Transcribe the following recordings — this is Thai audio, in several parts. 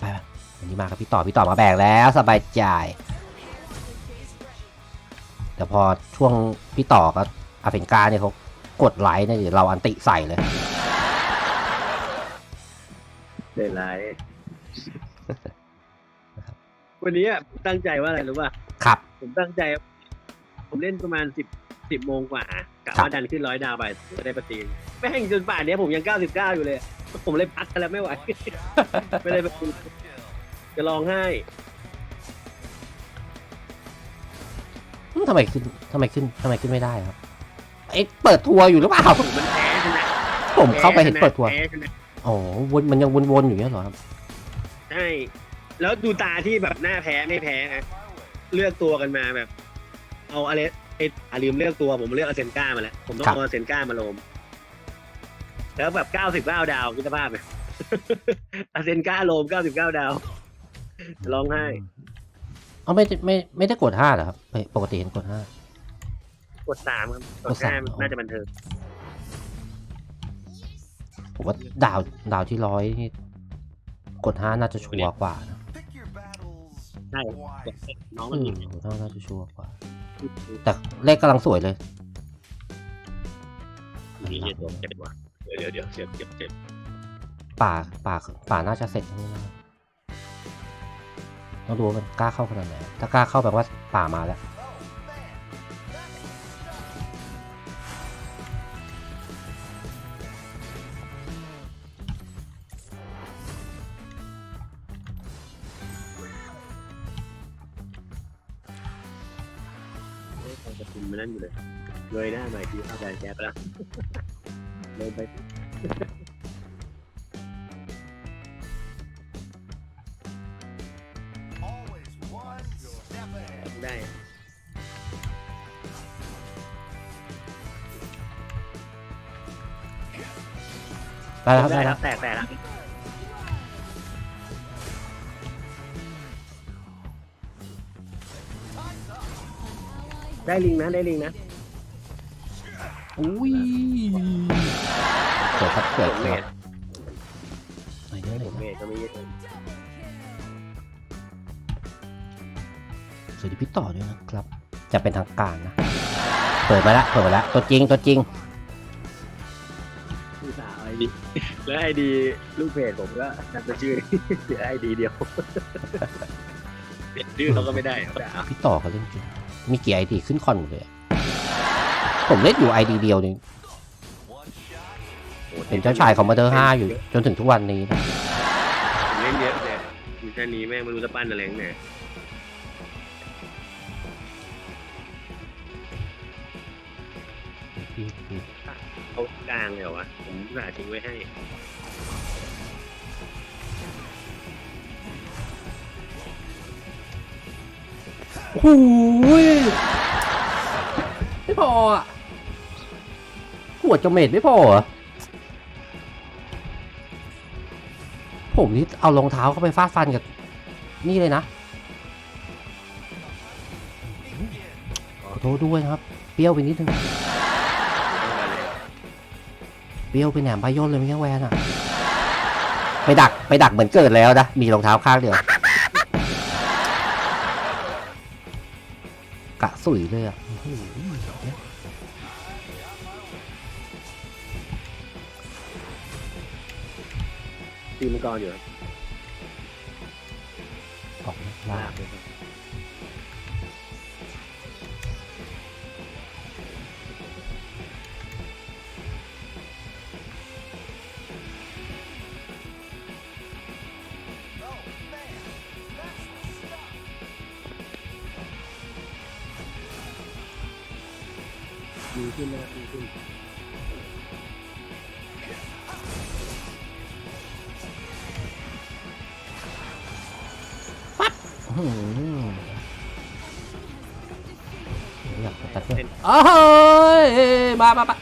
ไปวันนี้มาครับพี่ต่อพี่ต่อมาแบกแล้วสบายใจแต่พอช่วงพี่ต่อกับอาเฟนกาเนี่ยเขากดไลค์เนี่ยเดี๋ยวเราอันติใส่เลยเดือดร้ายวันนี้อะผมตั้งใจว่าอะไรรู้ป่ะครับ ผมตั้งใจ ผมเล่นประมาณสิบสิบโมงกว่ากะครับว่าดันขึ้นร้อยดาวไปจะได้ประตีนแม่งจนป่านเนี้ยผมยังเก้าสิบเก้าอยู่เลย ผมเลยพักกันแล้วไม่ไหว ไม่ได้ประตีนจะร้องไห้ อืมทำไมขึ้นทำไมขึ้นทำไมขึ้นไม่ได้ครับ เอ๊ะเปิดทัวร์อยู่หรือเปล่าผมมันแพ้ชนะผมเข้าไปเห็นเปิดทัวร์แพ้ชนะอ๋อวนมันยังวนๆอยู่เนี่ยเหรอครับใช่ แล้วดูตาที่แบบหน้าแพ้ไม่แพ้นะเลือกตัวกันมาแบบ เอาอะไรไอ้อาลืมเลือกตัวผมเลือกอาเซนก้ามาแล้ว ผมต้องครับเอาอาเซนก้ามาลง แล้วแบบเก้าสิบเก้าดาวคิดสภาพไหมอาเซนก้าโลมเก้าสิบเก้าดาวร้องไห้เอาไม่ได้ไม่ไม่ได้กดห้าเหรอครับเฮ้ยปกติเห็นกดห้า กดสามครับกกดดสาห้าม น่าจะบันเทิงผมว่าดาวดาวที่ร้อยนี่กดห้าน่าจะชัวร์กว่านะใช่กดน้องมัอืนมมีผมว่าน่าจะชัวร์กว่า แต่เลขกำลังสวยเลยมีเยอะตัวเจ็บว่ะเดี๋ยว เดี๋ยวเดี๋ยวเจ็บเจ็บเจ็บป่าป่าป่าน่าจะเสร็จนี่นะครับต้องดูว่ามันกล้าเข้าขนาดไหนถ้ากล้าเข้าแปลว่าป่ามาแล้วไม่ต้องจะพิมพ์มานั่นอยู่เลยเลยหน้าใหม่ที่เข้าใจแจ๊บแล้ว เลยไปได้ได้แล้วครับได้ได้คแล้รัวบแตกแตกแล้วได้ลิงนะ ได้ลิงนะ อุ้ย สวยครับสวยผมสเมวยดไหนเนี่ยไหนผมเนี่ยเมดก็ไม่เยอะสวัสดีพี่ต่อด้วยนะครับ จะเป็นทางการนะ เปิดมาแล้วเปิดมาแล้วตัวจริงตัวจริงผู้สาวไอดี แล้วไอดีลูกเพจผมก็นับเป็นชื่อเสียไอดีเดียวเปลี่ยนชื่อเขาก็ไม่ได้เขาด่าพี่ต่อเขาเล่นจริงมีกี่ไอดีขึ้นคอนหมดเลยอะผมเล่นอยู่ไอดีเดียวนึง เป็นเจ้าชายของมาเตอร์ห้าอยู่จนถึงทุกวันนี้นะผมเล่นเยอะเลยมีแค่นี้แม่งไม่รู้จะปั้นอะไรเนี่ยเขากลางเลยเหรอวะ ผมหาทิ้งไว้ให้ โอ้โหไม่พออะหัวจเมดไม่พอเหรอ ผมนี่เอารองเท้าเข้าไปฟาดฟันกับนี่เลยนะขอโทษด้วยนะครับ เปรี้ยวไปนิดนึง เปรี้ยวไปแหนมพายนเลยไม่ใช่แวนอะไปดักไปดักเหมือนเกิดแล้วนะ มีรองเท้าข้างเดียวกะสุยเลยอะ ตีมังกรอยู่ครับออกลากกเลยครับดีขึ้นนะครับดีขึ้น อ้ยมามามา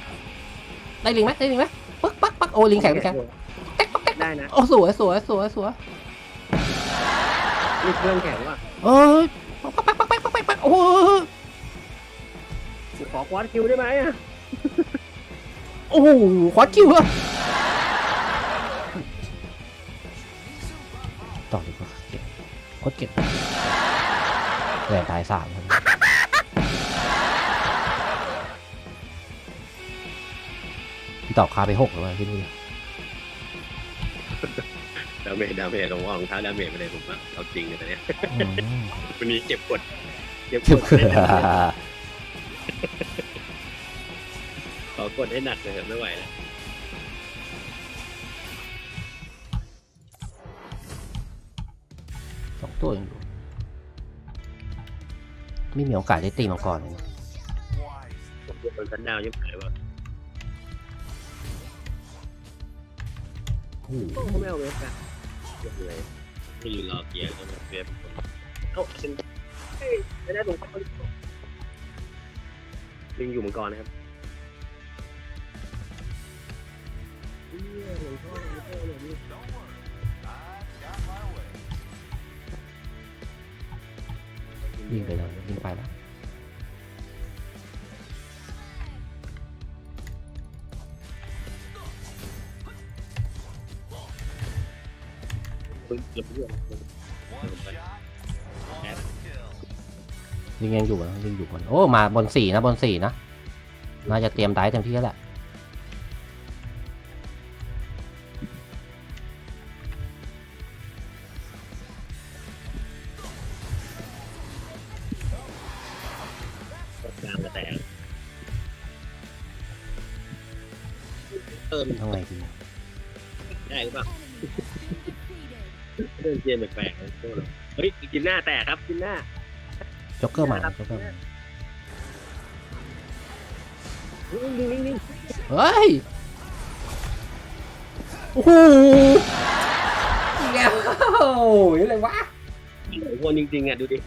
ได้ลิงไหมได้ลิงไหมปึ๊กปึ๊กปึ๊กโอ้ลิงแข็งลิงแข็งได้นะโอ้สวยสวยสวยสวยนี่เครื่องแข็งว่ะเอ้ยปักปักปักปักปักปักปักโอ้ยขอควอดคิวได้ไหมอะโอ้โหควอดคิวอะต่อดีกว่าเก็บโคตรเก็บแหวนตายสามครับ พี่ต่อคาไปหกแล้วพี่ดูดิดาเมจดาเมจของรองเท้าดาเมจไปเลยผมว่าเอาจริงเลยตอนเนี้ยอืมวันนี้เก็บกดเก็บกเก็บดเผื่อขอกดให้หนักเลยครับไม่ไหวแล้วสองตัวยังอยู่ไม่มีโอกาสได้ตีมังกรเลยนะผมเก็บคนชั้นดาวยังหายว่า โอ้โหไม่เอาเวฟอะเก็บเลยที่ยืนรอเกียร์แล้วเวฟเอ้าเซนเฮ้ยไม่ได้ลงเข้าลิงอยู่มังกรนะครับเหี้ยหลวงพ่อหลวงพ่อหลวงพ่อยิงไปแล้วยิงไปแล้ว ปึ๊บเกือบเพื่อนยิงยังอยู่นะยิงอยู่บนโอ้มาบนสี่นะบนสี่นะน่าจะเตรียมได้เต็มที่แล้วแหละเติมทำไงดีได้หรือเปล่า เดินเกมแปลกๆนะพวกเราเฮ้ยกินหน้าแตกครับกินหน้าจ็อกเกอร์มาจ็อกเกอร์มานิ่งนิ่งนิ่งเฮ้ย โอ้โหอีกแล้วโอ้ยอะไรวะหลายคนจริงๆอะดูดิ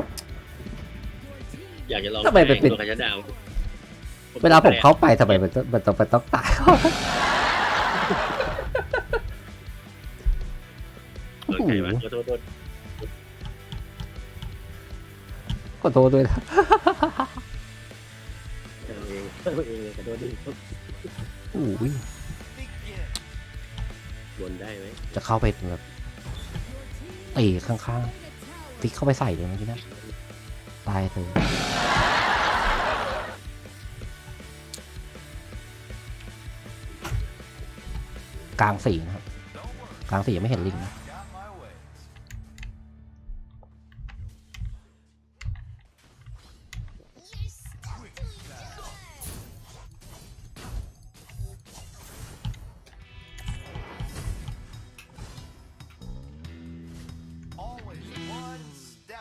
อยากจะลองทำไมเป็นแข่งตัวกับชัดดาว เวลาผมเข้าไปทำไมมันต้องมันต้องมันต้องตาย โดนใครวะโทษโทษโทษขอโทษด้วยนะเอาเองเอาเองกระโดดดิโอ้ยบนได้ไหมจะเข้าไปแบบตีข้างๆฟิกเข้าไปใส่เลยเมื่อกี้นะตายเลยกลางสี่นะครับกลางสี่ยังไม่เห็นลิงนะ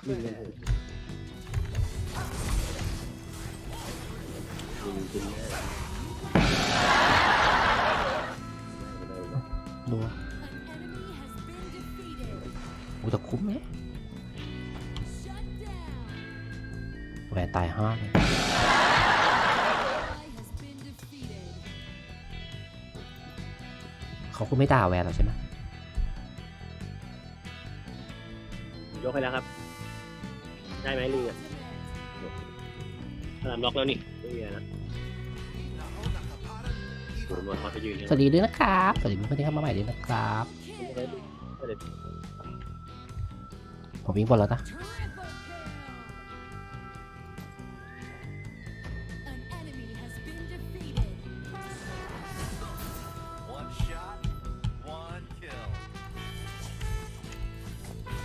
ลิงกันเถอะลิงกินหน้าดูอุยจะคุ้มไหมแหวนตายห้าเลยเขาก็ไม่ด่าแหวนเราใช่ไหมยกให้แล้วครับ ได้ไหมลิงอะสนามล็อกแล้วนี่ไม่มีอะไรนะโดนมาทอดไปยืนเลยสวัสดีด้วยนะครับ สวัสดีเพื่อนๆที่เข้ามาใหม่ด้วยนะครับ ผมวิ่งบนแล้วนะ One shot, one kill.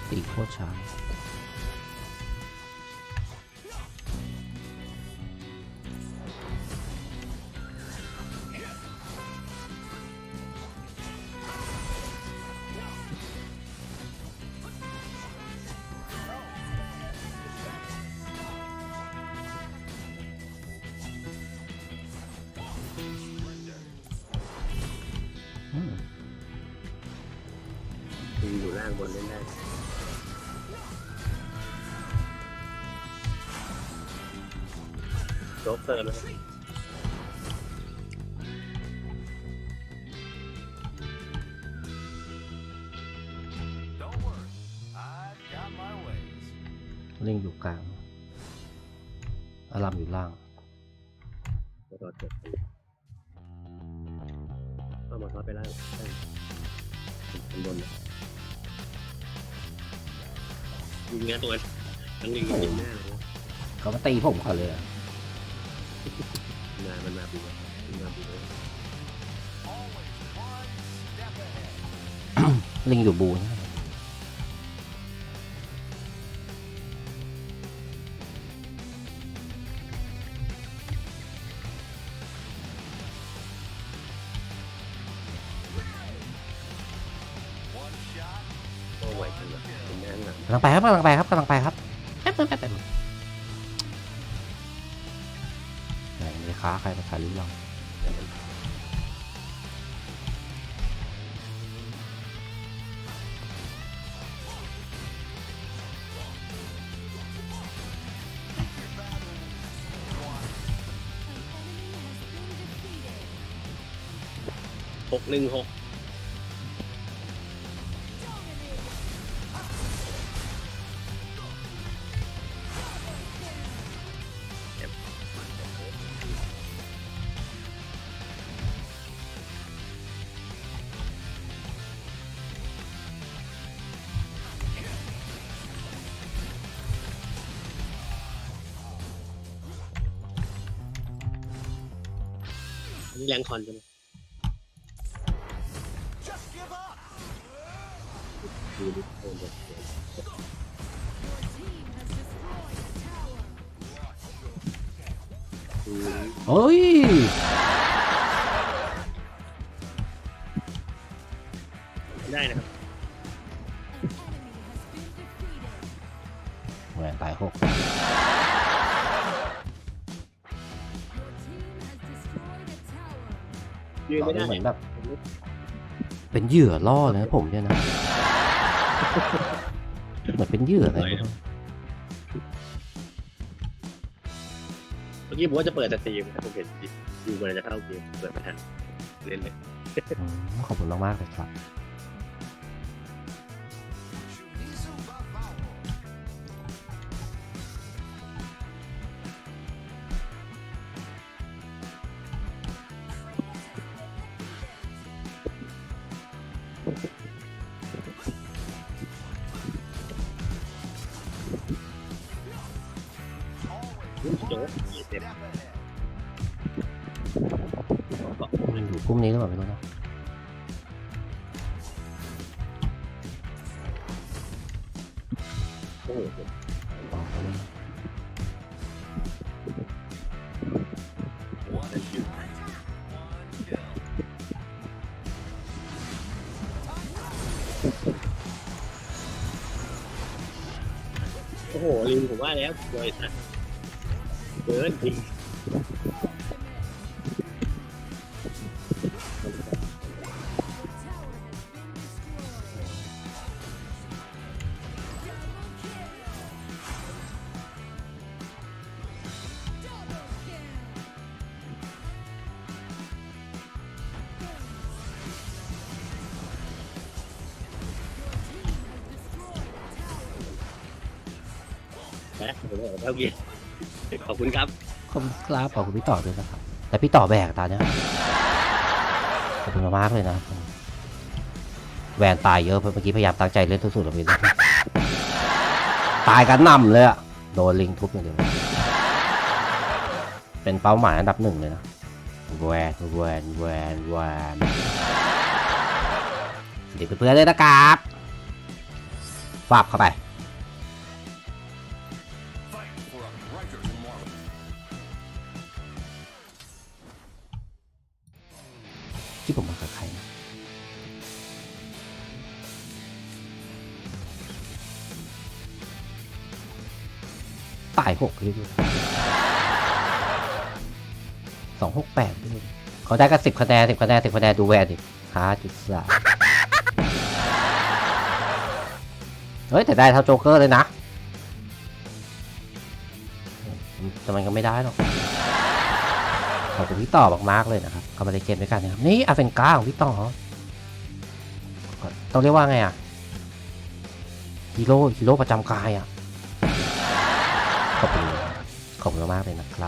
ตีโคตรช้าางบนเล่นได้โจ๊กเติมนะครับ Don't worry, I've got my ways. ลิงอยู่กลาง อารามอยู่ล่างมาทอดเกิดเอามาทอดไปล่างได้ข้างบนนะ ยิงนะตัวนั้นทั้งลิงยิงหน้าเลยเขามาตีผมก่อนเลยอะมามันมาบีมันมาบีลิงอยู่บูนะโอ้ ลังไปครับกำลังไปครับกำลังไปครับแป๊บนึงแป๊บนึงไหนมีค้าใครมาขายลิ้นเราหกหนึ่งหก นนี้แรงคอนใช่ไหม Just give up. ดูดิโอนเลยดูเฮ้ยได้นะครับ ยืนไม่ได้เหมือนแบบ เป็นเหยื่อล่อเลยนะผมเนี่ยนะ เหมือนเป็นเหยื่ออะไรไม่รู้เมื่อกี้ผมว่าจะเปิดสตรีมนะผมเห็นดูมันจะเข้าเกมเปิดไม่ทันเล่นเลย อืมขอบคุณมากๆเลยครับ โจ๊กเต็ม Step ahead. มันอยู่พุ่มนี้หรือเปล่าไม่รู้นะโอ้โห โอ้โหลิงผมว่าแล้วโดยสัตว์เกินจริง นะผมบอกเท่ากี้ขอบคุณครับ ขอบคุณครับขอบคุณพี่ต่อด้วยนะครับ แต่พี่ต่อแบกตาเนี่ยขอบคุณมากๆเลยนะแหวนตายเยอะเพราะเมื่อกี้พยายามตั้งใจเล่นทุกสุดเลยนะตายกันนำเลยอะโดนลิงทุบอย่างเดียวเป็นเป้าหมายอันดับหนึ่งเลยนะแหวนแหวนแหวนแหวนเดี๋ยวเพื่อนๆเลยนะครับฟาบเข้าไป หกด้วยสองหกแปดด้วยเขาได้กันสิบคะแนนสิบคะแนนสิบคะแนนดูแวนดิห้าจุดสามเฮ้ย แต่ได้เท่าโจ๊กเกอร์เลยนะแต่มันก็ไม่ได้หรอกขอบคุณพี่ต่อมากๆเลยนะครับเข้ามาเล่นเกมด้วยกันนะครับนี่อาเฟนก้าของพี่ต่อต้องเรียกว่าไงอะฮีโร่ฮีโร่ประจำกายอะ ขอบคุณขอบคุณมากเลยนะครับ